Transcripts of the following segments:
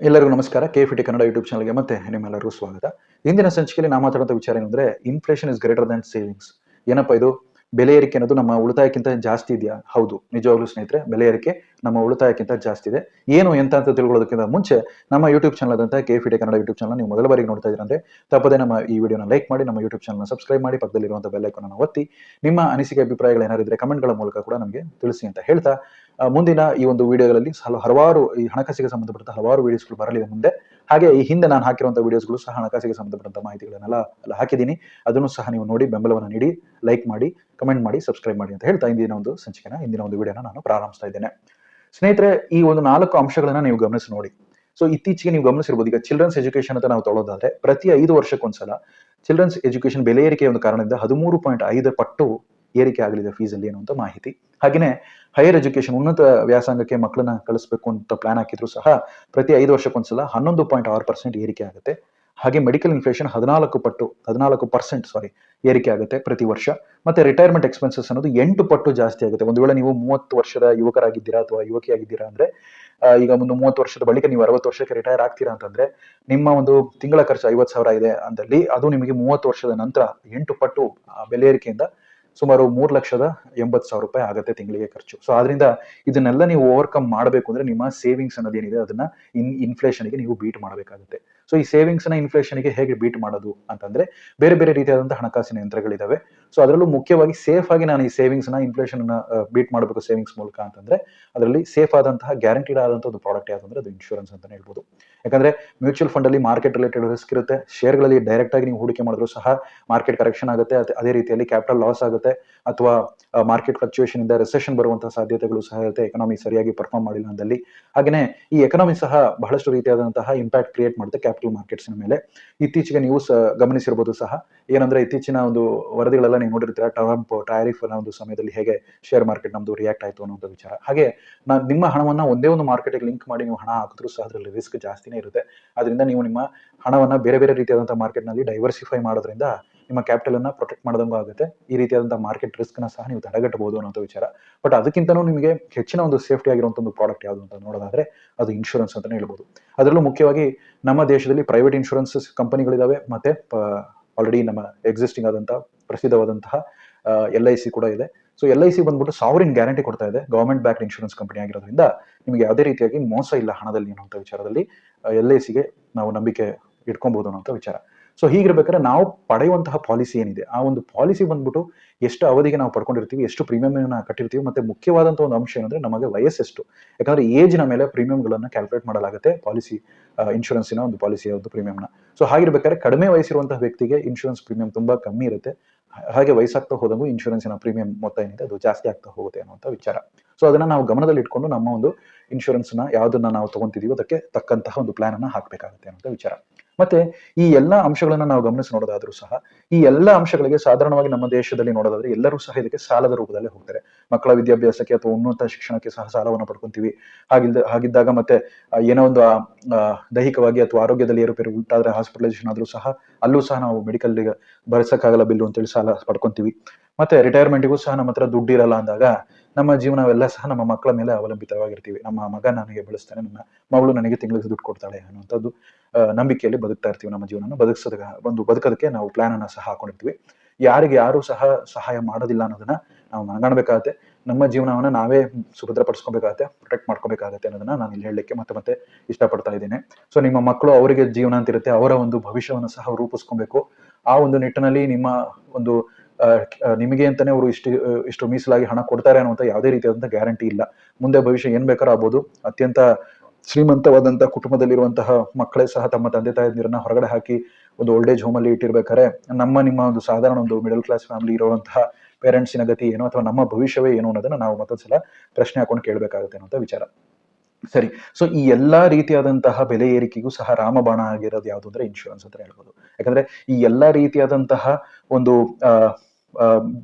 ಎಲ್ಲರಿಗೂ ನಮಸ್ಕಾರ. K ಫಿಟಿ Kannada YouTube ಚಾನಲ್ಗೆ ಮತ್ತೆ ನಿಮ್ಮೆಲ್ಲರಿಗೂ ಸ್ವಾಗತ. ಇಂದಿನ ಸಂಚಿಕೆಯಲ್ಲಿ ನಾವು ಮಾತಾಡುವಂಥ ವಿಚಾರ ಏನಂದ್ರೆ inflation is greater than savings ಏನಪ್ಪ ಇದು? ಬೆಲೆ ಏರಿಕೆ ಅನ್ನೋದು ನಮ್ಮ ಉಳಿತಾಯಕ್ಕಿಂತ ಜಾಸ್ತಿ ಇದೆಯಾ? ಹೌದು. ನಿಜವಾಗ್ಲೂ ಸ್ನೇಹಿತರೆ, ಬೆಲೆ ಏರಿಕೆ ನಮ್ಮ ಉಳಿತಾಯಕ್ಕಿಂತ ಜಾಸ್ತಿ ಇದೆ. ಏನು, ಎಂತ ಅಂತ ತಿಳ್ಕೊಳ್ಳೋದಕ್ಕಿಂತ ಮುಂಚೆ ನಮ್ಮ ಯೂಟ್ಯೂಬ್ ಚಾನಲ್ ಆದಂತಹ ಕೆ ಫಿಟಿ ಕನ್ನಡ ಯೂಟ್ಯೂಬ್ ಚಾನಲ್ ನೀವು ಮೊದಲ ಬಾರಿಗೆ ನೋಡ್ತಾ ಇದ್ರೆ ತಪ್ಪದೇ ನಮ್ಮ ಈ ವಿಡಿಯೋನ ಲೈಕ್ ಮಾಡಿ, ನಮ್ಮ ಯೂಟ್ಯೂಬ್ ಚಾನಲ್ನ ಸಬ್ಸ್ಕ್ರೈಬ್ ಮಾಡಿ ಪಕ್ಕದಲ್ಲಿರುವಂಥ ಬೆಲ್ ಐಕಾನ್ ಒತ್ತಿ, ನಿಮ್ಮ ಅನಿಸಿಕೆ, ಅಭಿಪ್ರಾಯಗಳು ಏನಾದ್ರು ಇದ್ರೆ ಕಮೆಂಟ್ಗಳ ಮೂಲಕ ಕೂಡ ನಮಗೆ ತಿಳಿಸಿ ಅಂತ ಹೇಳ್ತಾ ಮುಂದಿನ ಈ ಒಂದು ವಿಡಿಯೋಗಳಲ್ಲಿ ಹಲ- ಹಲವಾರು ಈ ಹಣಕಾಸಿಗೆ ಸಂಬಂಧಪಟ್ಟ ಹಲವಾರು ವಿಡಿಯೋಸ್ಗಳು ಬರಲಿದೆ ಮುಂದೆ. ಹಾಗೆ ಈ ಹಿಂದೆ ನಾನು ಹಾಕಿರುವಂತಹ ವಿಡಿಯೋಸ್ಗಳು ಸಹ ಹಣಕಾಸಿಗೆ ಸಂಬಂಧಪಟ್ಟಂತ ಮಾಹಿತಿಗಳನ್ನೆಲ್ಲ ಹಾಕಿದ್ದೀನಿ. ಅದನ್ನು ಸಹ ನೀವು ನೋಡಿ ಬೆಂಬಲವನ್ನು ನೀಡಿ, ಲೈಕ್ ಮಾಡಿ, ಕಮೆಂಟ್ ಮಾಡಿ, ಸಬ್ಸ್ಕ್ರೈಬ್ ಮಾಡಿ ಅಂತ ಹೇಳ್ತಾ ಇಂದಿನ ಒಂದು ಸಂಚಿಕೆನ, ಇಂದಿನ ಒಂದು ವಿಡಿಯೋನ ನಾನು ಪ್ರಾರಂಭಿಸ್ತಾ ಇದ್ದೇನೆ. ಸ್ನೇಹಿತರೆ, ಈ ಒಂದು ನಾಲ್ಕು ಅಂಶಗಳನ್ನ ನೀವು ಗಮನಿಸಿ ನೋಡಿ. ಸೊ ಇತ್ತೀಚೆಗೆ ನೀವು ಗಮನಿಸಿರ್ಬೋದು, ಈಗ ಚಿಲ್ಡ್ರನ್ಸ್ ಎಜುಕೇಶನ್ ಅಂತ ನಾವು ತೊಳೋದಾದ್ರೆ ಪ್ರತಿ ಐದು ವರ್ಷಕ್ಕೊಂದ್ಸಲ ಚಿಲ್ಡ್ರನ್ಸ್ ಎಜುಕೇಶನ್ ಬೆಲೆ ಏರಿಕೆಯ ಒಂದು ಕಾರಣದಿಂದ ಹದಿಮೂರು ಪಾಯಿಂಟ್ ಐದು ಪಟ್ಟು ಏರಿಕೆ ಆಗಲಿದೆ ಫೀಸಲ್ಲಿ ಅನ್ನುವಂಥ ಮಾಹಿತಿ. ಹಾಗೆಯೇ ಹೈಯರ್ ಎಜುಕೇಶನ್ ಉನ್ನತ ವ್ಯಾಸಂಗಕ್ಕೆ ಮಕ್ಕಳನ್ನ ಕಳಿಸ್ಬೇಕು ಅಂತ ಪ್ಲಾನ್ ಹಾಕಿದ್ರು ಸಹ ಪ್ರತಿ ಐದು ವರ್ಷಕ್ಕೊಂದ್ಸಲ ಹನ್ನೊಂದು ಪಾಯಿಂಟ್ ಆರು ಪರ್ಸೆಂಟ್ ಏರಿಕೆ ಆಗುತ್ತೆ. ಹಾಗೆ ಮೆಡಿಕಲ್ ಇನ್ಫ್ಲೇಷನ್ ಹದಿನಾಲ್ಕು ಪಟ್ಟು, ಹದಿನಾಲ್ಕು ಪರ್ಸೆಂಟ್ ಸಾರಿ ಏರಿಕೆ ಆಗುತ್ತೆ ಪ್ರತಿ ವರ್ಷ. ಮತ್ತೆ ರಿಟೈರ್ಮೆಂಟ್ ಎಕ್ಸ್ಪೆನ್ಸಸ್ ಅನ್ನೋದು ಎಂಟು ಪಟ್ಟು ಜಾಸ್ತಿ ಆಗುತ್ತೆ. ಒಂದು ವೇಳೆ ನೀವು ಮೂವತ್ತು ವರ್ಷದ ಯುವಕರಾಗಿದ್ದೀರಾ ಅಥವಾ ಯುವಕಿಯಾಗಿದ್ದೀರಾ ಅಂದ್ರೆ ಈಗ ಒಂದು ಮೂವತ್ತು ವರ್ಷದ ಬಳಿಕ ನೀವು ಅರವತ್ತು ವರ್ಷಕ್ಕೆ ರಿಟೈರ್ ಆಗ್ತೀರಾ ಅಂತಂದ್ರೆ, ನಿಮ್ಮ ಒಂದು ತಿಂಗಳ ಖರ್ಚು ಐವತ್ತು ಸಾವಿರ ಇದೆ ಅಂದಲ್ಲಿ ಅದು ನಿಮಗೆ ಮೂವತ್ತು ವರ್ಷದ ನಂತರ ಎಂಟು ಪಟ್ಟು ಬೆಲೆ ಏರಿಕೆಯಿಂದ ಸುಮಾರು ಮೂರು ಲಕ್ಷದ ಎಂಬತ್ತು ಸಾವಿರ ರೂಪಾಯಿ ಆಗುತ್ತೆ ತಿಂಗಳಿಗೆ ಖರ್ಚು. ಸೊ ಆದ್ರಿಂದ ಇದನ್ನೆಲ್ಲ ನೀವು ಓವರ್ಕಮ್ ಮಾಡಬೇಕು ಅಂದ್ರೆ ನಿಮ್ಮ ಸೇವಿಂಗ್ಸ್ ಅನ್ನೋದೇನಿದೆ ಅದನ್ನ ಇನ್ ಇನ್ಫ್ಲೇಷನ್ಗೆ ನೀವು ಬೀಟ್ ಮಾಡಬೇಕಾಗುತ್ತೆ. ಸೊ ಈ ಸೇವಿಂಗ್ಸ್ನ ಇನ್ಫ್ಲೇಷನ್ಗೆ ಹೇಗೆ ಬೀಟ್ ಮಾಡೋದು ಅಂತಂದ್ರೆ ಬೇರೆ ಬೇರೆ ರೀತಿಯಾದಂತಹ ಹಣಕಾಸಿನ ಯಂತ್ರಗಳಿದಾವೆ. ಸೊ ಅದರಲ್ಲೂ ಮುಖ್ಯವಾಗಿ ಸೇಫ್ ಆಗಿ ನಾನು ಈ ಸೇವಿಂಗ್ಸ್ನ ಇನ್ಫ್ಲೇಷನ್ ಬೀಟ್ ಮಾಡಬೇಕು ಸೇವಿಂಗ್ಸ್ ಮೂಲಕ ಅಂತಂದ್ರೆ, ಅದರಲ್ಲಿ ಸೇಫ್ ಆದಂತಹ ಗ್ಯಾರಂಟಿಡ್ ಆದಂತಹ ಒಂದು ಪ್ರಾಡಕ್ಟ್ ಯಾವ್ದು ಅಂದ್ರೆ ಅದು ಇನ್ಶೂರೆನ್ಸ್ ಅಂತಾನೆ ಹೇಳ್ಬೋದು. ಯಾಕಂದ್ರೆ ಮ್ಯೂಚುವಲ್ ಫಂಡ್ ಅಲ್ಲಿ ಮಾರ್ಕೆಟ್ ರಿಲೇಟೆಡ್ ರಿಸ್ಕ್ ಇರುತ್ತೆ ಶೇರ್ಗಳಲ್ಲಿ ಡೈರೆಕ್ಟ್ ಆಗಿ ನೀವು ಹೂಡಿಕೆ ಮಾಡಿದ್ರು ಸಹ ಮಾರ್ಕೆಟ್ ಕರೆಕ್ಷನ್ ಆಗುತ್ತೆ, ಅದೇ- ರೀತಿಯಲ್ಲಿ ಕ್ಯಾಪಿಟಲ್ ಲಾಸ್ ಆಗುತ್ತೆ, ಅಥವಾ ಮಾರ್ಕೆಟ್ ಫ್ಲಕ್ಚುಯೇಷನ್ ಇಂದ ರೆಸೆಷನ್ ಬರುವಂತಹ ಸಾಧ್ಯತೆಗಳು ಸಹ ಇರುತ್ತೆ ಎಕನಾಮಿ ಸರಿಯಾಗಿ ಪರ್ಫಾರ್ಮ್ ಮಾಡಿಲ್ಲ ಅಂದಲ್ಲಿ. ಹಾಗೆ ಈ ಎಕನಾಮಿ ಸಹ ಬಹಳಷ್ಟು ರೀತಿಯಾದಂತಹ ಇಂಪ್ಯಾಕ್ಟ್ ಕ್ರಿಯೇಟ್ ಮಾಡುತ್ತೆ ಕ್ಯಾಪಿಟಲ್ ಮಾರ್ಕೆಟ್ಸ್ ಮೇಲೆ. ಇತ್ತೀಚೆಗೆ ನೀವು ಗಮನಿಸಿರಬಹುದು ಸಹ, ಏನಂದ್ರೆ ಇತ್ತೀಚಿನ ಒಂದು ವರದಿಗಳೆಲ್ಲ ನೀವು ನೋಡಿರ್ತೀರಾ ಟ್ರಂಪ್ ಟ್ಯಾರಿಫ್ ಒಂದು ಸಮಯದಲ್ಲಿ ಹೇಗೆ ಶೇರ್ ಮಾರ್ಕೆಟ್ ನಮ್ದು ರಿಯಾಕ್ಟ್ ಆಯ್ತು ಅನ್ನೋ ವಿಚಾರ. ಹಾಗೆ ನಾ ನಿಮ್ಮ ಹಣವನ್ನ ಒಂದೇ ಒಂದು ಮಾರ್ಕೆಟ್ಗೆ ಲಿಂಕ್ ಮಾಡಿ ನೀವು ಹಣ ಹಾಕಿದ್ರು ಸಹ ಅದರಲ್ಲಿ ರಿಸ್ಕ್ ಜಾಸ್ತಿನೇ ಇರುತ್ತೆ. ಅದರಿಂದ ನೀವು ನಿಮ್ಮ ಹಣವನ್ನ ಬೇರೆ ಬೇರೆ ರೀತಿಯಾದಂತಹ ಮಾರ್ಕೆಟ್ನಲ್ಲಿ ಡೈವರ್ಸಿಫೈ ಮಾಡೋದ್ರಿಂದ ನಿಮ್ಮ ಕ್ಯಾಪಿಟಲ್ ಅನ್ನ ಪ್ರೊಟೆಕ್ಟ್ ಮಾಡದಂಗ ಆಗುತ್ತೆ. ಈ ರೀತಿಯಾದಂತಹ ಮಾರ್ಕೆಟ್ ರಿಸ್ಕ್ನ ಸಹ ನೀವು ತಡೆಗಟ್ಟಬಹುದು ಅನ್ನೋ ವಿಚಾರ. ಬಟ್ ಅದಕ್ಕಿಂತನೂ ನಿಮಗೆ ಹೆಚ್ಚಿನ ಒಂದು ಸೇಫ್ಟಿ ಆಗಿರುವಂತ ಒಂದು ಪ್ರಾಡಕ್ಟ್ ಯಾವುದು ಅಂತ ನೋಡೋದಾದ್ರೆ ಅದು ಇನ್ಶೂರೆನ್ಸ್ ಅಂತಾನೆ ಹೇಳ್ಬೋದು. ಅದರಲ್ಲೂ ಮುಖ್ಯವಾಗಿ ನಮ್ಮ ದೇಶದಲ್ಲಿ ಪ್ರೈವೇಟ್ ಇನ್ಶೂರೆನ್ಸ್ ಕಂಪನಿಗಳಿದಾವೆ ಮತ್ತೆ ಆಲ್ರೆಡಿ ನಮ್ಮ ಎಕ್ಸಿಸ್ಟಿಂಗ್ ಆದಂತಹ ಪ್ರಸಿದ್ಧವಾದಂತಹ ಎಲ್ ಐ ಸಿ ಕೂಡ ಇದೆ. ಸೊ ಎಲ್ ಐ ಸಿ ಬಂದ್ಬಿಟ್ಟು ಸಾವರಿನ್ ಗ್ಯಾರಂಟಿ ಕೊಡ್ತಾ ಇದೆ. ಗವರ್ಮೆಂಟ್ ಬ್ಯಾಕ್ ಇನ್ಶೂರೆನ್ಸ್ ಕಂಪನಿ ಆಗಿರೋದ್ರಿಂದ ನಿಮಗೆ ಯಾವುದೇ ರೀತಿಯಾಗಿ ಮೋಸ ಇಲ್ಲ ಹಣದಲ್ಲಿ ಅನ್ನುವಂಥ ವಿಚಾರದಲ್ಲಿ ಎಲ್ ಐ ಸಿಗೆ ನಾವು ನಂಬಿಕೆ ಇಟ್ಕೊಬಹುದು ಅನ್ನೋಂಥ ವಿಚಾರ. ಸೊ ಹೀಗಿರ್ಬೇಕಾದ್ರೆ ನಾವು ಪಡೆಯುವಂತಹ ಪಾಲಿಸಿ ಏನಿದೆ? ಆ ಒಂದು ಪಾಲಿಸಿ ಬಂದ್ಬಿಟ್ಟು ಎಷ್ಟು ಅವಧಿಗೆ ನಾವು ಪಡ್ಕೊಂಡಿರ್ತೀವಿ, ಎಷ್ಟು ಪ್ರೀಮಿಯಂ ಕಟ್ಟಿರ್ತೀವಿ, ಮತ್ತೆ ಮುಖ್ಯವಾದಂತಹ ಒಂದು ಅಂಶ ಏನಂದ್ರೆ ನಮಗೆ ವಯಸ್ಸೆಷ್ಟು ಯಾಕಂದ್ರೆ ಏಜ್ನ ಮೇಲೆ ಪ್ರೀಮಿಯಂಗಳನ್ನು ಕ್ಯಾಲ್ಕುಲೇಟ್ ಮಾಡಲಾಗುತ್ತೆ ಪಾಲಿಸಿ ಇನ್ಶೂರೆನ್ಸಿನ ಒಂದು ಪಾಲಿಸಿಯ ಒಂದು ಪ್ರೀಮಿಯಂನ ಸೊ ಹಾಗಿರ್ಬೇಕಾದ್ರೆ ಕಡಿಮೆ ವಯಸ್ಸಿರುವಂತಹ ವ್ಯಕ್ತಿಗೆ ಇನ್ಶೂರೆನ್ಸ್ ಪ್ರೀಮಿಯಂ ತುಂಬಾ ಕಮ್ಮಿ ಇರುತ್ತೆ. ಹಾಗೆ ವಯಸ್ಸಾಗ್ತಾ ಹೋದಂಗೂ ಇನ್ಶೂರೆನ್ಸಿನ ಪ್ರೀಮಿಯಂ ಮೊತ್ತ ಏನಿದೆ ಅದು ಜಾಸ್ತಿ ಆಗ್ತಾ ಹೋಗುತ್ತೆ ಅನ್ನುವಂಥ ವಿಚಾರ. ಸೊ ಅದನ್ನ ನಾವು ಗಮನದಲ್ಲಿ ಇಟ್ಕೊಂಡು ನಮ್ಮ ಒಂದು ಇನ್ಶೂರೆನ್ಸ್ನ ಯಾವ್ದನ್ನ ನಾವು ತಗೊಂತಿದೀವೋ ಅದಕ್ಕೆ ತಕ್ಕಂತಹ ಒಂದು ಪ್ಲಾನ್ ಅನ್ನ ಹಾಕ್ಬೇಕಾಗುತ್ತೆ ಅನ್ನೋ ವಿಚಾರ. ಮತ್ತೆ ಈ ಎಲ್ಲಾ ಅಂಶಗಳನ್ನ ನಾವು ಗಮನಿಸಿ ನೋಡೋದಾದ್ರೂ ಸಹ, ಈ ಎಲ್ಲಾ ಅಂಶಗಳಿಗೆ ಸಾಧಾರಣವಾಗಿ ನಮ್ಮ ದೇಶದಲ್ಲಿ ನೋಡೋದಾದ್ರೆ ಎಲ್ಲರೂ ಸಹ ಇದಕ್ಕೆ ಸಾಲದ ರೂಪದಲ್ಲಿ ಹೋಗ್ತಾರೆ. ಮಕ್ಕಳ ವಿದ್ಯಾಭ್ಯಾಸಕ್ಕೆ ಅಥವಾ ಉನ್ನತ ಶಿಕ್ಷಣಕ್ಕೆ ಸಹ ಸಾಲವನ್ನು ಪಡ್ಕೊಂತೀವಿ. ಹಾಗಿಲ್ದ, ಹಾಗಿದ್ದಾಗ ಮತ್ತೆ ಏನೋ ಒಂದು ದೈಹಿಕವಾಗಿ ಅಥವಾ ಆರೋಗ್ಯದಲ್ಲಿ ಏರುಪೇರು ಉಂಟಾದ್ರೆ ಹಾಸ್ಪಿಟಲೈಸೇಷನ್ ಆದ್ರೂ ಸಹ, ಅಲ್ಲೂ ಸಹ ನಾವು ಮೆಡಿಕಲ್ ಭರಿಸಕ್ಕಾಗಲ್ಲ ಬಿಲ್ಲು ಅಂತೇಳಿ ಸಾಲ ಪಡ್ಕೊಂತೀವಿ. ಮತ್ತೆ ರಿಟೈರ್ಮೆಂಟ್ಗೂ ಸಹ ನಮ್ಮ ಹತ್ರ ದುಡ್ಡು ಇರಲ್ಲ ಅಂದಾಗ ನಮ್ಮ ಜೀವನವೆಲ್ಲ ಸಹ ನಮ್ಮ ಮಕ್ಕಳ ಮೇಲೆ ಅವಲಂಬಿತವಾಗಿರ್ತೀವಿ. ನಮ್ಮ ಮಗ ನನಗೆ ಬೆಳೆಸ್ತಾನೆ, ನನ್ನ ಮಗಳು ನನಗೆ ತಿಂಗಳಿಗೆ ದುಡ್ಡು ಕೊಡ್ತಾಳೆ ಅನ್ನುವಂಥದ್ದು ನಂಬಿಕೆಯಲ್ಲಿ ಬದುಕ್ತಾ ಇರ್ತೀವಿ ನಮ್ಮ ಜೀವನ ಬದುಕಿಸೋದ, ಒಂದು ಬದುಕೋದಕ್ಕೆ ನಾವು ಪ್ಲಾನ್ ಅನ್ನ ಸಹ ಹಾಕೊಂಡಿರ್ತೀವಿ. ಯಾರಿಗೆ ಯಾರು ಸಹ ಸಹಾಯ ಮಾಡೋದಿಲ್ಲ ಅನ್ನೋದನ್ನ ನಾವು ಮನಗಾಣಬೇಕಾಗತ್ತೆ. ನಮ್ಮ ಜೀವನವನ್ನ ನಾವೇ ಸುಭದ್ರಪಡಿಸ್ಕೊಬೇಕಾಗತ್ತೆ ಪ್ರೊಟೆಕ್ಟ್ ಮಾಡ್ಕೋಬೇಕಾಗತ್ತೆ ಅನ್ನೋದನ್ನ ನಾನು ಇಲ್ಲಿ ಹೇಳಲಿಕ್ಕೆ ಮತ್ತೆ ಮತ್ತೆ ಇಷ್ಟಪಡ್ತಾ ಇದ್ದೇನೆ. ಸೊ ನಿಮ್ಮ ಮಕ್ಕಳು ಅವರಿಗೆ ಜೀವನ ಅಂತಿರುತ್ತೆ ಅವರ ಒಂದು ಭವಿಷ್ಯವನ್ನು ಸಹ ರೂಪಿಸ್ಕೊಬೇಕು. ಆ ಒಂದು ನಿಟ್ಟಿನಲ್ಲಿ ನಿಮ್ಮ ಒಂದು ನಿಮಗೆ ಅಂತಾನೆ ಅವರು ಇಷ್ಟು ಇಷ್ಟು ಮೀಸಲಾಗಿ ಹಣ ಕೊಡ್ತಾರೆ ಅನ್ನುವಂಥ ಯಾವುದೇ ರೀತಿಯಾದಂಥ ಗ್ಯಾರಂಟಿ ಇಲ್ಲ. ಮುಂದೆ ಭವಿಷ್ಯ ಏನ್ ಬೇಕಾದ್ರೂ ಆಗ್ಬೋದು. ಅತ್ಯಂತ ಶ್ರೀಮಂತವಾದಂಥ ಕುಟುಂಬದಲ್ಲಿರುವಂತಹ ಮಕ್ಕಳೇ ಸಹ ತಮ್ಮ ತಂದೆ ತಾಯಂದಿರನ್ನ ಹೊರಗಡೆ ಹಾಕಿ ಒಂದು ಓಲ್ಡ್ ಏಜ್ ಹೋಮ್ ಅಲ್ಲಿ ಇಟ್ಟಿರ್ಬೇಕಾದ್ರೆ ನಮ್ಮ ನಿಮ್ಮ ಒಂದು ಸಾಧಾರಣ ಒಂದು ಮಿಡಲ್ ಕ್ಲಾಸ್ ಫ್ಯಾಮಿಲಿ ಇರುವಂತಹ ಪೇರೆಂಟ್ಸಿನ ಗತಿ ಏನು ಅಥವಾ ನಮ್ಮ ಭವಿಷ್ಯವೇ ಏನು ಅನ್ನೋದನ್ನ ನಾವು ಮತ್ತೊಂದ್ಸಲ ಪ್ರಶ್ನೆ ಹಾಕೊಂಡು ಕೇಳಬೇಕಾಗುತ್ತೆ ಅನ್ನೋ ವಿಚಾರ. ಸರಿ. ಸೊ ಈ ಎಲ್ಲಾ ರೀತಿಯಾದಂತಹ ಬೆಲೆ ಏರಿಕೆಗೂ ಸಹ ರಾಮಬಾಣ ಆಗಿರೋದು ಯಾವುದು ಅಂದ್ರೆ ಇನ್ಶೂರೆನ್ಸ್ ಅಂತ ಹೇಳ್ಬೋದು. ಯಾಕಂದ್ರೆ ಈ ಎಲ್ಲಾ ರೀತಿಯಾದಂತಹ ಒಂದು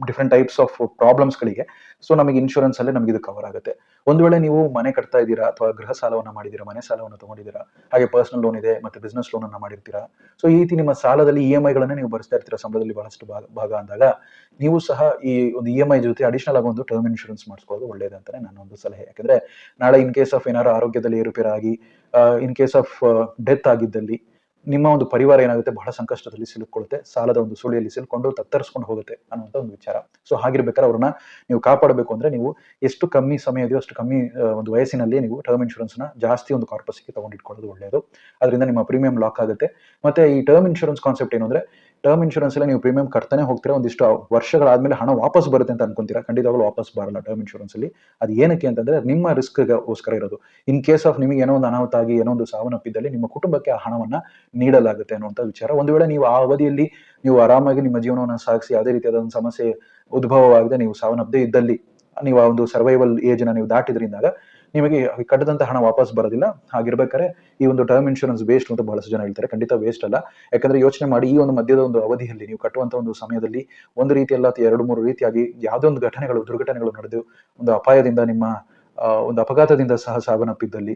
ಡಿಫ್ರೆಂಟ್ ಟೈಪ್ಸ್ ಆಫ್ ಪ್ರಾಬ್ಲಮ್ಸ್ಗಳಿಗೆ ಸೊ ನಮಗೆ ಇನ್ಶೂರೆನ್ಸ್ ಅಲ್ಲೇ ನಮಗೆ ಇದು ಕವರ್ ಆಗುತ್ತೆ. ಒಂದು ವೇಳೆ ನೀವು ಮನೆ ಕಟ್ತಾ ಇದ್ದೀರಾ ಅಥವಾ ಗೃಹ ಸಾಲವನ್ನ ಮಾಡಿದೀರಾ ಮನೆ ಸಾಲವನ್ನು ತಗೊಂಡಿದ್ದೀರಾ, ಹಾಗೆ ಪರ್ಸನಲ್ ಲೋನ್ ಇದೆ ಮತ್ತೆ ಬಿಸ್ನೆಸ್ ಲೋನ್ ಅನ್ನ ಮಾಡಿರ್ತೀರಾ ಸೊ ಈ ರೀತಿ ನಿಮ್ಮ ಸಾಲದಲ್ಲಿ ಇ ಎಂ ಐಗಳನ್ನು ನೀವು ಭರಿಸ್ತಾ ಇರ್ತೀರಾ, ಸಂಬಳದಲ್ಲಿ ಬಹಳಷ್ಟು ಭಾಗ ಭಾಗ ಅಂದಾಗ, ನೀವು ಸಹ ಈ ಒಂದು ಇ ಎಂ ಐ ಜೊತೆ ಅಡಿಷನಲ್ ಆಗಿ ಒಂದು ಟರ್ಮ್ ಇನ್ಶೂರೆನ್ಸ್ ಮಾಡಿಸ್ಕೊಳ್ಳೋದು ಒಳ್ಳೇದು ಅಂತಾನೆ ನನ್ನ ಒಂದು ಸಲಹೆ. ಯಾಕಂದ್ರೆ ನಾಳೆ ಇನ್ ಕೇಸ್ ಆಫ್ ಏನಾರು ಆರೋಗ್ಯದಲ್ಲಿ ಏರುಪೇರಾಗಿ ಇನ್ ಕೇಸ್ ಆಫ್ ಡೆತ್ ಆಗಿದ್ದಲ್ಲಿ ನಿಮ್ಮ ಒಂದು ಪರಿವಾರ ಏನಾಗುತ್ತೆ ಬಹಳ ಸಂಕಷ್ಟದಲ್ಲಿ ಸಿಲುಕೊಳ್ಳುತ್ತೆ ಸಾಲದ ಒಂದು ಸುಳಿಯಲ್ಲಿ ಸಿಲುಕೊಂಡು ತತ್ತರಿಸ್ಕೊಂಡು ಹೋಗುತ್ತೆ ಅನ್ನುವಂಥ ಒಂದು ವಿಚಾರ. ಸೊ ಹಾಗಿರ್ಬೇಕಾದ್ರೆ ಅವ್ರನ್ನ ನೀವು ಕಾಪಾಡಬೇಕು ಅಂದ್ರೆ ನೀವು ಎಷ್ಟು ಕಮ್ಮಿ ಸಮಯ ಇದೆಯೋ ಅಷ್ಟು ಕಮ್ಮಿ ಒಂದು ವಯಸ್ಸಿನಲ್ಲಿ ನೀವು ಟರ್ಮ್ ಇನ್ಶೂರೆನ್ಸ್ನ ಜಾಸ್ತಿ ಒಂದು ಕಾರ್ಪಸ್ಗೆ ತಗೊಂಡಿಟ್ಕೊಳ್ಳೋದು ಒಳ್ಳೆಯದು ಅದರಿಂದ ನಿಮ್ಮ ಪ್ರೀಮಿಯಂ ಲಾಕ್ ಆಗುತ್ತೆ. ಮತ್ತೆ ಈ ಟರ್ಮ್ ಇನ್ಶೂರೆನ್ಸ್ ಕಾನ್ಸೆಪ್ಟ್ ಏನು ಅಂದ್ರೆ ಟರ್ಮ್ ಇನ್ಶೂರೆನ್ಸ್ ಅಲ್ಲಿ ನೀವು ಪ್ರೀಮಿಯಂ ಕಟ್ತಾನೆ ಹೋಗ್ತೀರಾ? ಒಂದಿಷ್ಟು ವರ್ಷಗಳಾದ್ಮೇಲೆ ಹಣ ವಾಪಸ್ ಬರುತ್ತೆ ಅಂತ ಅನ್ಕೊಂತೀರಾ? ಖಂಡಿತವಾಗ್ಲೂ ವಾಪಸ್ ಬರಲ್ಲ ಟರ್ಮ್ ಇನ್ಶೂರೆನ್ಸ್ ಅಲ್ಲಿ. ಅದು ಏನಕ್ಕೆ ಅಂತಂದ್ರೆ ನಿಮ್ಮ ರಿಸ್ಕ್ ಗೋಸ್ಕರ ಇರೋದು. ಇನ್ ಕೇಸ್ ಆಫ್ ನಿಮಗೆ ಏನೋ ಒಂದು ಅನಾಹುತ ಆಗಿ ಏನೋ ಒಂದು ಸಾವನ್ನಪ್ಪಿದ್ದಲ್ಲಿ ನಿಮ್ಮ ಕುಟುಂಬಕ್ಕೆ ಆ ಹಣವನ್ನ ನೀಡಲಾಗುತ್ತೆ ಅನ್ನುವಂಥ ವಿಚಾರ. ಒಂದು ವೇಳೆ ನೀವು ಆ ಅವಧಿಯಲ್ಲಿ ನೀವು ಆರಾಮಾಗಿ ನಿಮ್ಮ ಜೀವನವನ್ನು ಸಾಗಿಸಿ ಯಾವುದೇ ರೀತಿಯಾದ ಒಂದು ಸಮಸ್ಯೆ ಉದ್ಭವವಾಗದೆ ನೀವು ಸಾವನ್ನಪ್ಪದೇ ಇದ್ದಲ್ಲಿ, ನೀವು ಆ ಒಂದು ಸರ್ವೈವಲ್ ಏಜ್ನ ನೀವು ದಾಟಿದ್ರಿಂದಾಗ ನಿಮಗೆ ಕಟ್ಟದಂತ ಹಣ ವಾಪಸ್ ಬರೋದಿಲ್ಲ. ಹಾಗಿರ್ಬೇಕಾದ್ರೆ ಈ ಒಂದು ಟರ್ಮ್ ಇನ್ಶೂರೆನ್ಸ್ ವೇಸ್ಟ್ ಅಂತ ಬಹಳಷ್ಟು ಜನ ಹೇಳ್ತಾರೆ. ಖಂಡಿತ ವೇಸ್ಟ್ ಅಲ್ಲ. ಯಾಕಂದ್ರೆ ಯೋಚನೆ ಮಾಡಿ ಈ ಒಂದು ಮಧ್ಯದ ಒಂದು ಅವಧಿಯಲ್ಲಿ ನೀವು ಕಟ್ಟುವಂತ ಒಂದು ಸಮಯದಲ್ಲಿ ಒಂದು ರೀತಿಯಲ್ಲ ಎರಡು ಮೂರು ರೀತಿಯಾಗಿ ಯಾವುದೇ ಒಂದು ಘಟನೆಗಳು, ದುರ್ಘಟನೆಗಳು ನಡೆದು ಒಂದು ಅಪಾಯದಿಂದ ನಿಮ್ಮ ಒಂದು ಅಪಘಾತದಿಂದ ಸಹ ಸಾವನ್ನಪ್ಪಿದ್ದಲ್ಲಿ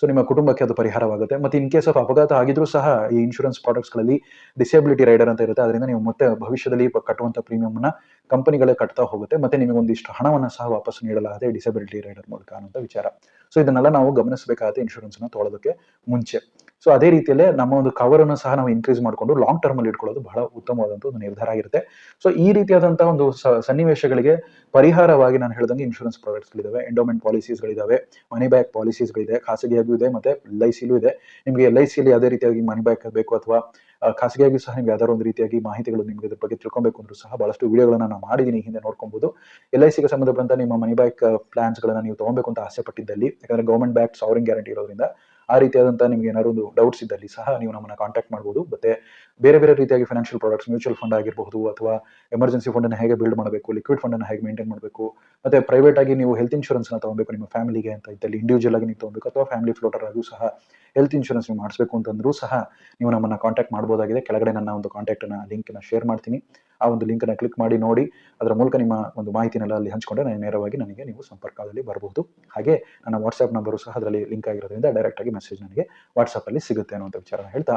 ಸೊ ನಿಮ್ಮ ಕುಟುಂಬಕ್ಕೆ ಅದು ಪರಿಹಾರವಾಗುತ್ತೆ. ಮತ್ತೆ ಇನ್ ಕೇಸ್ ಆಫ್ ಅಪಘಾತ ಆಗಿದ್ರೂ ಸಹ ಈ ಇನ್ಶೂರೆನ್ಸ್ ಪ್ರಾಡಕ್ಟ್ಸ್ಗಳಲ್ಲಿ ಡಿಸೇಬಿಲಿಟಿ ರೈಡರ್ ಅಂತ ಇರುತ್ತೆ. ಅದರಿಂದ ನೀವು ಮತ್ತೆ ಭವಿಷ್ಯದಲ್ಲಿ ಕಟ್ಟುವಂಥ ಪ್ರೀಮಿಯಂನ ಕಂಪನಿಗಳೇ ಕಟ್ತಾ ಹೋಗುತ್ತೆ. ಮತ್ತೆ ನಿಮಗೆ ಒಂದಿಷ್ಟು ಹಣವನ್ನು ಸಹ ವಾಪಸ್ ನೀಡಲಾಗದೆ ಡಿಸೇಬಿಲಿಟಿ ರೈಡರ್ ಮೂಲಕ ಅನ್ನೋಂಥ ವಿಚಾರ. ಸೊ ಇದನ್ನೆಲ್ಲ ನಾವು ಗಮನಿಸಬೇಕಾಗುತ್ತೆ ಇನ್ಶೂರೆನ್ಸ್ನ ತೊಗೊಳೋದಕ್ಕೆ ಮುಂಚೆ. ಸೊ ಅದೇ ರೀತಿಯಲ್ಲೇ ನಮ್ಮ ಒಂದು ಕವರ್ ಅನ್ನು ಸಹ ನಾವು ಇನ್ಕ್ರೀಸ್ ಮಾಡಿಕೊಂಡು ಲಾಂಗ್ ಟರ್ಮ್ ಅಲ್ಲಿ ಇಟ್ಕೊಳ್ಳೋದು ಬಹಳ ಉತ್ತಮವಾದಂತ ಒಂದು ನಿರ್ಧಾರ ಆಗಿರುತ್ತೆ. ಸೊ ಈ ರೀತಿಯಾದಂತಹ ಒಂದು ಸನ್ನಿವೇಶಗಳಿಗೆ ಪರಿಹಾರವಾಗಿ ನಾನು ಹೇಳ್ದಂಗೆ ಇನ್ಶೂರೆನ್ಸ್ ಪ್ರಾಡಕ್ಟ್ಸ್ಗಳಿದಾವೆ ಎಂಡೋಮೆಂಟ್ ಪಾಲಿಸೀಸ್ಗಳಿದಾವೆ ಮನಿ ಬ್ಯಾಕ್ ಪಾಲಿಸೀಸ್ಗಳಿದೆ ಖಾಸಗಿಯಾಗಿಯೂ ಇದೆ ಮತ್ತೆ ಎಲ್ ಐ ಸಿಲೂ ಇದೆ. ನಿಮಗೆ ಎಲ್ ಐ ಸಿಯಲ್ಲಿ ಯಾವುದೇ ರೀತಿಯಾಗಿ ಮನಿ ಬ್ಯಾಕ್ ಬೇಕು ಅಥವಾ ಖಾಸಗಿಯಾಗಿ ಸಹ ನಿಮ್ಗೆ ಯಾವ್ದಾದ್ರು ಒಂದು ರೀತಿಯಾಗಿ ಮಾಹಿತಿಗಳು ನಿಮ್ಗೆ ಇದ್ರ ಬಗ್ಗೆ ತಿಳ್ಕೊಬೇಕು ಅಂದ್ರೂ ಸಹ ಬಹಳಷ್ಟು ವಿಡಿಯೋಗಳನ್ನ ನಾನು ಮಾಡಿದ್ದೀನಿ ಹಿಂದೆ ನೋಡ್ಕೊಬಹುದು ಎಲ್ ಐ ಸಿಗೆ ಸಂಬಂಧಪಟ್ಟಂತ ನಿಮ್ಮ ಮನಿ ಬ್ಯಾಕ್ ಪ್ಲಾನ್ಸ್ ಗಳನ್ನ ನೀವು ತಗೊಬೇಕು ಅಂತ ಆಸೆ ಪಟ್ಟಿದ್ದಲ್ಲಿ, ಯಾಕಂದ್ರೆ ಗೌರ್ಮೆಂಟ್ ಬ್ಯಾಕ್ ಸಾವರಿಂಗ್ ಗ್ಯಾರಂಟಿ ಇರೋದ್ರಿಂದ ಆ ರೀತಿಯಾದಂತಹ ನಿಮ್ಗೆ ಏನಾದ್ರು ಒಂದು ಡೌಟ್ಸ್ ಇದ್ದಲ್ಲಿ ಸಹ ನೀವು ನಮ್ಮನ್ನ ಕಾಂಟ್ಯಾಕ್ಟ್ ಮಾಡಬಹುದು ಮತ್ತೆ ಬೇರೆ ಬೇರೆ ರೀತಿಯಾಗಿ ಫೈನಾನ್ಷಿಯಲ್ ಪ್ರಾಡಕ್ಟ್ಸ್ ಮ್ಯೂಚುವಲ್ ಫಂಡ್ ಆಗಿರಬಹುದು ಅಥವಾ ಎಮರ್ಜೆನ್ಸಿ ಫಂಡ್ ಅನ್ನು ಹೇಗೆ ಬಿಲ್ಡ್ ಮಾಡಬೇಕು ಲಿಕ್ವಿಡ್ ಫಂಡ್ ಅನ್ನು ಹೇಗೆ ಮೇಂಟೈನ್ ಮಾಡಬೇಕು, ಮತ್ತೆ ಪ್ರೈವೇಟ್ ಆಗಿ ನೀವು ಹೆಲ್ತ್ ಇನ್ಶೂರೆನ್ಸ್ನ ತಗೊಬೇಕು ನಿಮ್ಮ ಫ್ಯಾಮಿಲಿಗೆ ಅಂತ ಇದ್ದಲ್ಲಿ ಇಂಡಿವಿಜುವಲ್ ಆಗಿ ನೀವು ತಗೊಬೇಕು ಅಥವಾ ಫ್ಯಾಮಿಲಿ ಫ್ಲೋಟರ್ ಆಗೂ ಸಹ ಹೆಲ್ತ್ ಇನ್ಶೂರೆನ್ಸ್ ನೀವು ಮಾಡಿಸಬೇಕು ಅಂತಂದ್ರೂ ಸಹ ನೀವು ನಮ್ಮನ್ನ ಕಾಂಟ್ಯಾಕ್ಟ್ ಮಾಡಬಹುದಾಗಿದೆ ಕೆಳಗಡೆ ನನ್ನ ಒಂದು ಕಾಂಟ್ಯಾಕ್ಟ್ ಲಿಂಕ್ ಶೇರ್ ಮಾಡ್ತೀನಿ. ಆ ಒಂದು ಲಿಂಕ್ನ ಕ್ಲಿಕ್ ಮಾಡಿ, ನೋಡಿ. ಅದರ ಮೂಲಕ ನಿಮ್ಮ ಒಂದು ಮಾಹಿತಿನೆಲ್ಲ ಅಲ್ಲಿ ಹಂಚ್ಕೊಂಡ್ರೆ ನಾನು ನೇರವಾಗಿ ನನಗೆ ನೀವು ಸಂಪರ್ಕದಲ್ಲಿ ಬರಬಹುದು. ಹಾಗೆ ನನ್ನ ವಾಟ್ಸಪ್ ನಂಬರು ಸಹ ಅದರಲ್ಲಿ ಲಿಂಕ್ ಆಗಿರೋದ್ರಿಂದ ಡೈರೆಕ್ಟ್ ಆಗಿ ಮೆಸೇಜ್ ನನಗೆ ವಾಟ್ಸಪ್ಪಲ್ಲಿ ಸಿಗುತ್ತೆ ಅನ್ನೋಂಥ ವಿಚಾರನ ಹೇಳ್ತಾ,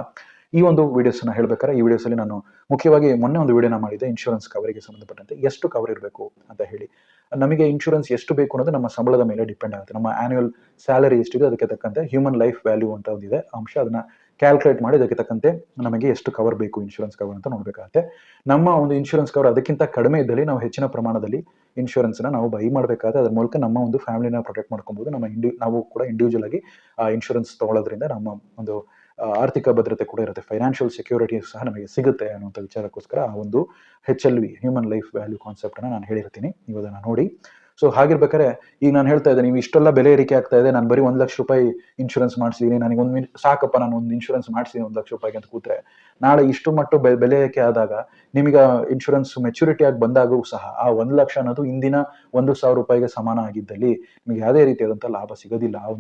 ಈ ಒಂದು ವಿಡಿಯೋಸ್ನ ಹೇಳ್ಬೇಕಾದ್ರೆ ಈ ವಿಡಿಯೋಸ್ ಅಲ್ಲಿ ನಾನು ಮುಖ್ಯವಾಗಿ ಮೊನ್ನೆ ಒಂದು ವಿಡಿಯೋನ ಮಾಡಿದ್ದೆ ಇನ್ಶೂರೆನ್ಸ್ ಕವರಿಗೆ ಸಂಬಂಧಪಟ್ಟಂತೆ. ಎಷ್ಟು ಕವರ್ ಇರಬೇಕು ಅಂತ ಹೇಳಿ. ನಮಗೆ ಇನ್ಶೂರೆನ್ಸ್ ಎಷ್ಟು ಬೇಕು ಅನ್ನೋದು ನಮ್ಮ ಸಂಬಳದ ಮೇಲೆ ಡಿಪೆಂಡ್ ಆಗುತ್ತೆ. ನಮ್ಮ ಆನ್ಯುವಲ್ ಸ್ಯಾಲರಿ ಎಷ್ಟಿದೆ, ಅದಕ್ಕೆ ತಕ್ಕಂತೆ ಹ್ಯೂಮನ್ ಲೈಫ್ ವ್ಯಾಲ್ಯೂ ಅಂತ ಒಂದಿದೆ ಅಂಶ. ಅದನ್ನ ಕ್ಯಾಲ್ಕುಲೇಟ್ ಮಾಡಿ ಅದಕ್ಕೆ ತಕ್ಕಂತೆ ನಮಗೆ ಎಷ್ಟು ಕವರ್ ಬೇಕು ಇನ್ಶೂರೆನ್ಸ್ ಕವರ್ ಅಂತ ನೋಡಬೇಕಾಗುತ್ತೆ. ನಮ್ಮ ಒಂದು ಇನ್ಶೂರೆನ್ಸ್ ಕವರ್ ಅದಕ್ಕಿಂತ ಕಡಿಮೆ ಇದ್ದಲ್ಲಿ ನಾವು ಹೆಚ್ಚಿನ ಪ್ರಮಾಣದಲ್ಲಿ ಇನ್ಶೂರೆನ್ಸ್ ನಾವು ಬೈ ಮಾಡಬೇಕಾದ್ರೆ ಅದ್ರ ಮೂಲಕ ನಮ್ಮ ಒಂದು ಫ್ಯಾಮಿಲಿನ ಪ್ರೊಟೆಕ್ಟ್ ಮಾಡ್ಕೊಬೋದು. ನಮ್ಮ ಇಂಡಿ, ನಾವು ಕೂಡ ಇಂಡಿವಿಜುವಲ್ ಆಗಿ ಇನ್ಶೂರೆನ್ಸ್ ತಗೊಳ್ಳೋದ್ರಿಂದ ನಮ್ಮ ಒಂದು ಆರ್ಥಿಕ ಭದ್ರತೆ ಕೂಡ ಇರುತ್ತೆ. ಫೈನಾನ್ಷಿಯಲ್ ಸೆಕ್ಯೂರಿಟಿ ಸಹ ನಮಗೆ ಸಿಗುತ್ತೆ ಅನ್ನುವಂಥ ವಿಚಾರಕ್ಕೋಸ್ಕರ ಆ ಒಂದು H L V human life value concept ಅನ್ನ ನಾನು ಹೇಳಿರ್ತೀನಿ. ನೀವು ಅದನ್ನು ನೋಡಿ ಸೊ ಹಾಗಿರ್ಬೇಕಾದ್ರೆ, ಈಗ ನಾನು ಹೇಳ್ತಾ ಇದ್ದೆ ನೀವು ಇಷ್ಟೆಲ್ಲ ಬೆಲೆ ಏರಿಕೆ ಆಗ್ತಾ ಇದೆ, ನಾನು ಬರೀ ಒಂದು ಲಕ್ಷ ರೂಪಾಯಿ ಇನ್ಶೂರೆನ್ಸ್ ಮಾಡಿಸಿದೀನಿ, ನನಗೆ ಒಂದು ಸಾಕಪ್ಪ, ನಾನು ಒಂದು ಇನ್ಶೂರೆನ್ಸ್ ಮಾಡಿಸಿದೀನಿ ಒಂದು ಲಕ್ಷ ರೂಪಾಯಿಗೆ ಅಂತ ಕೂತ್ರೆ, ನಾಳೆ ಇಷ್ಟು ಮಟ್ಟು ಬೆಲೆ ಏರಿಕೆ ಆದಾಗ, ನಿಮಗೆ ಇನ್ಶೂರೆನ್ಸ್ ಮೆಚುರಿಟಿ ಆಗಿ ಬಂದಾಗೂ ಸಹ, ಆ ಒಂದು ಲಕ್ಷ ಅನ್ನೋದು ಇಂದಿನ ಒಂದು ಸಾವಿರ ರೂಪಾಯಿಗೆ ಸಮಾನ ಆಗಿದ್ದಲ್ಲಿ, ನಿಮಗೆ ಯಾವುದೇ ರೀತಿಯಾದಂಥ ಲಾಭ ಸಿಗೋದಿಲ್ಲ. ಆ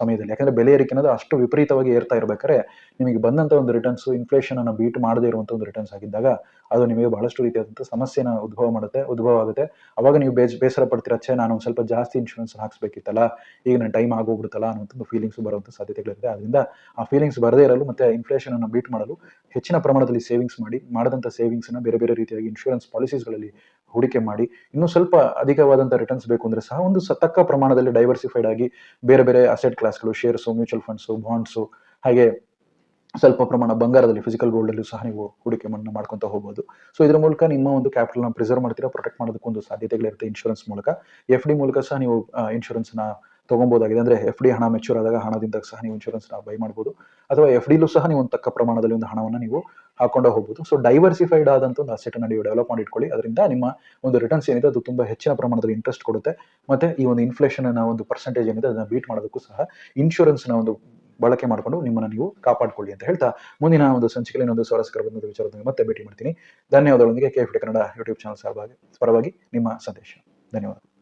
ಸಮಯದಲ್ಲಿ. ಯಾಕಂದ್ರೆ ಬೆಲೆ ಏರಿಕೆ ಅನ್ನೋದು ಅಷ್ಟು ವಿಪರೀತವಾಗಿ ಏರ್ತಾ ಇರಬೇಕಾದ್ರೆ ನಿಮಗೆ ಬಂದಂತ ಒಂದು ರಿಟರ್ನ್ಸ್ ಇನ್ಫ್ಲೇಷನ್ ಅನ್ನು ಬೀಟ್ ಮಾಡದೇ ಇರುವಂತ ಒಂದು ರಿಟರ್ನ್ಸ್ ಆಗಿದ್ದಾಗ ಅದು ನಿಮಗೆ ಬಹಳಷ್ಟು ರೀತಿಯಾದಂಥ ಸಮಸ್ಯೆನ ಉದ್ಭವ ಮಾಡುತ್ತೆ, ಉದ್ಭವ ಆಗುತ್ತೆ. ಅವಾಗ ನೀವು ಬೇಜ್, ಬೇಸರ ಪಡ್ತೀರ, ಛೇ, ನಾನು ಒಂದು ಸ್ವಲ್ಪ ಜಾಸ್ತಿ ಇನ್ಶೂರೆನ್ಸ್ ಹಾಕ್ಸ್ಬೇಕಿತ್ತಲ್ಲ, ಈಗ ನನ್ನ ಟೈಮ್ ಆಗೋಗ್ಬಿಡುತ್ತಲ್ಲ ಅನ್ನೋಂಥ ಫೀಲಿಂಗ್ಸ್ ಬರುವಂಥ ಸಾಧ್ಯತೆಗಳಿರುತ್ತೆ ಅದರಿಂದ ಆ ಫೀಲಿಂಗ್ಸ್ ಬರದೇ ಇರಲು ಮತ್ತೆ ಇನ್ಫ್ಲೇಷನ್ ಅನ್ನು ಬೀಟ್ ಮಾಡಲು ಹೆಚ್ಚಿನ ಪ್ರಮಾಣದಲ್ಲಿ ಸೇವಿಂಗ್ಸ್ ಮಾಡಿ ಮಾಡಿದಂಥ ಸೇವಿಂಗ್ಸ್ ಅನ್ನ ಬೇರೆ ಬೇರೆ ರೀತಿಯಾಗಿ ಇನ್ಶೂರೆನ್ಸ್ ಪಾಲಿಸೀಸ್ಗಳಲ್ಲಿ ಹೂಡಿಕೆ ಮಾಡಿ, ಇನ್ನೂ ಸ್ವಲ್ಪ ಅಧಿಕವಾದಂಥ ರಿಟರ್ನ್ಸ್ ಬೇಕು ಅಂದ್ರೆ ಸಹ ಒಂದು ತಕ್ಕ ಪ್ರಮಾಣದಲ್ಲಿ ಡೈವರ್ಸಿಫೈಡ್ ಆಗಿ ಬೇರೆ ಬೇರೆ ಅಸೆಟ್ ಕ್ಲಾಸ್ಗಳು ಶೇರ್ಸು ಮ್ಯೂಚುವಲ್ ಫಂಡ್ಸು ಬಾಂಡ್ಸು ಹಾಗೆ ಸ್ವಲ್ಪ ಪ್ರಮಾಣ ಬಂಗಾರದಲ್ಲಿ ಫಿಸಿಕಲ್ ಗೋಲ್ಡ್ ಅಲ್ಲಿ ಸಹ ನೀವು ಹೂಡಿಕೆ ಮಾಡ್ಕೊಂತ ಹೋಗ್ಬೋದು. ಸೊ ಇದ್ರ ಮೂಲಕ ನಿಮ್ಮ ಒಂದು ಕ್ಯಾಪಿಟಲ್ನ ಪ್ರಿಸರ್ವ್ ಮಾಡ್ತೀರಾ ಪ್ರೊಟೆಕ್ಟ್ ಮಾಡೋದಕ್ಕೊಂದು ಸಾಧ್ಯತೆಗಳಿರುತ್ತೆ ಇನ್ಶೂರೆನ್ಸ್ ಮೂಲಕ. ಎಫ್ ಡಿ ಮೂಲಕ ಸಹ ನೀವು ಇನ್ಶೂರೆನ್ಸ್ನ ತಗೊಬೋದಾಗಿದೆ. ಅಂದ್ರೆ ಎಫ್ ಡಿ ಹಣ ಮೆಚೂರ್ ಆದಾಗ ಹಣದಿಂದ ಸಹ ನೀವು ಇನ್ಶೂರೆನ್ಸ್ ಬೈ ಮಾಡಬಹುದು ಅಥವಾ ಎಫ್ ಡಿಲೂ ಸಹ ನೀವು ಒಂದು ತಕ್ಕ ಪ್ರಮಾಣದಲ್ಲಿ ಒಂದು ಹಣವನ್ನು ನೀವು ಹಾಕೊಂಡು ಹೋಗ್ಬೋದು. ಸೊ ಡೈವರ್ಸಿಫೈಡ್ ಆದಂತ ಒಂದು ಅಸೆಟ್ ನೀವು ಡೆವಲಪ್ ಮಾಡಿ ಇಟ್ಕೊಳ್ಳಿ. ಅದರಿಂದ ನಿಮ್ಮ ಒಂದು ರಿಟರ್ನ್ಸ್ ಏನಿದೆ ಅದು ತುಂಬಾ ಹೆಚ್ಚಿನ ಪ್ರಮಾಣದಲ್ಲಿ ಇಂಟ್ರೆಸ್ಟ್ ಕೊಡುತ್ತೆ. ಮತ್ತೆ ಈ ಒಂದು ಇನ್ಫ್ಲೇಷನ್ ಒಂದು ಪರ್ಸೆಂಟೇಜ್ ಏನಿದೆ ಅದನ್ನ ಬೀಟ್ ಮಾಡೋದಕ್ಕೂ ಸಹ ಇನ್ಶೂರೆನ್ಸ್ನ ಒಂದು ಬಳಕೆ ಮಾಡಿಕೊಂಡು ನಿಮ್ಮನ್ನ ನೀವು ಕಾಪಾಡಿಕೊಳ್ಳಿ ಅಂತ ಹೇಳ್ತಾ ಮುಂದಿನ ಒಂದು ಸಂಚಿಕೆಯಲ್ಲಿ ಒಂದು ಸ್ವಾರಸ್ಕರ ವಿಚಾರದಲ್ಲಿ ಮತ್ತೆ ಭೇಟಿ ಮಾಡ್ತೀನಿ. ಧನ್ಯವಾದಗಳೊಂದಿಗೆ K F Kannada YouTube channel ಸಹಭಾಗಿ ಪರವಾಗಿ ನಿಮ್ಮ ಸಂದೇಶ. ಧನ್ಯವಾದ.